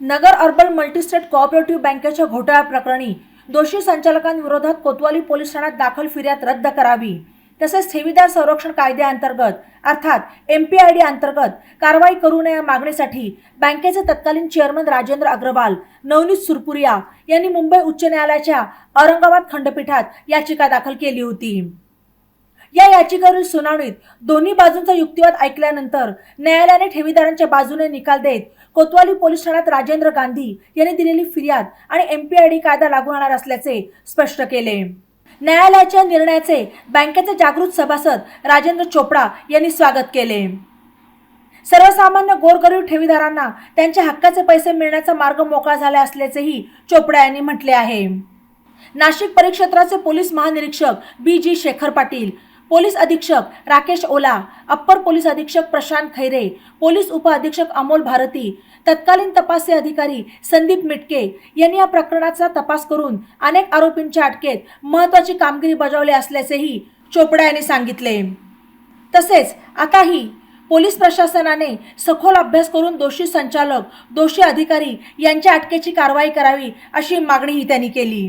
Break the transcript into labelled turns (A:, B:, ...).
A: नगर urban multi-state cooperative बँकेच्या घोटाळ्या प्रकरणी दोषी संचालकांविरोधात कोतवाली पोलीस ठाण्यात दाखल फिर्याद रद्द करावी. तसेच ठेवीदार संरक्षण कायद्याअंतर्गत अर्थात एम पी आय डी अंतर्गत कारवाई करू नये या मागणीसाठी बँकेचे तत्कालीन चेअरमन राजेंद्र अग्रवाल नवनीत सुरपुरिया यांनी मुंबई उच्च न्यायालयाच्या औरंगाबाद खंडपीठात याचिका दाखल केली होती. या याचिकेवरील सुनावणीत दोन्ही बाजूंचा युक्तिवाद ऐकल्यानंतर न्यायालयाने ठेवीदारांच्या बाजूने निकाल देत कोतवाली पोलीस ठाण्यात राजेंद्र गांधी यांनी दिलेली फिर्याद आणि एमपीआयडी कायदा लागू होणार असल्याचे स्पष्ट केले. न्यायालयाच्या निर्णयाचे बँकेचे जागृत सभासद राजेंद्र चोपडा यांनी स्वागत केले. सर्वसामान्य गोरगरीब ठेवीदारांना त्यांच्या हक्काचे पैसे मिळण्याचा मार्ग मोकळा झाला असल्याचेही चोपडा यांनी म्हटले आहे. नाशिक परिक्षेत्राचे पोलीस महानिरीक्षक B. G. Shekhar Patil police अधीक्षक राकेश ओला अप्पर पोलीस अधीक्षक प्रशांत खैरे पोलीस उपअधीक्षक अमोल भारती तत्कालीन तपासचे अधिकारी संदीप मिटके यांनी या प्रकरणाचा तपास करून अनेक आरोपींच्या अटकेत महत्वाची कामगिरी बजावली असल्याचेही चोपडा यांनी सांगितले. तसेच आताही पोलीस प्रशासनाने सखोल अभ्यास करून दोषी संचालक दोषी अधिकारी यांच्या अटकेची कारवाई करावी अशी मागणीही त्यांनी केली.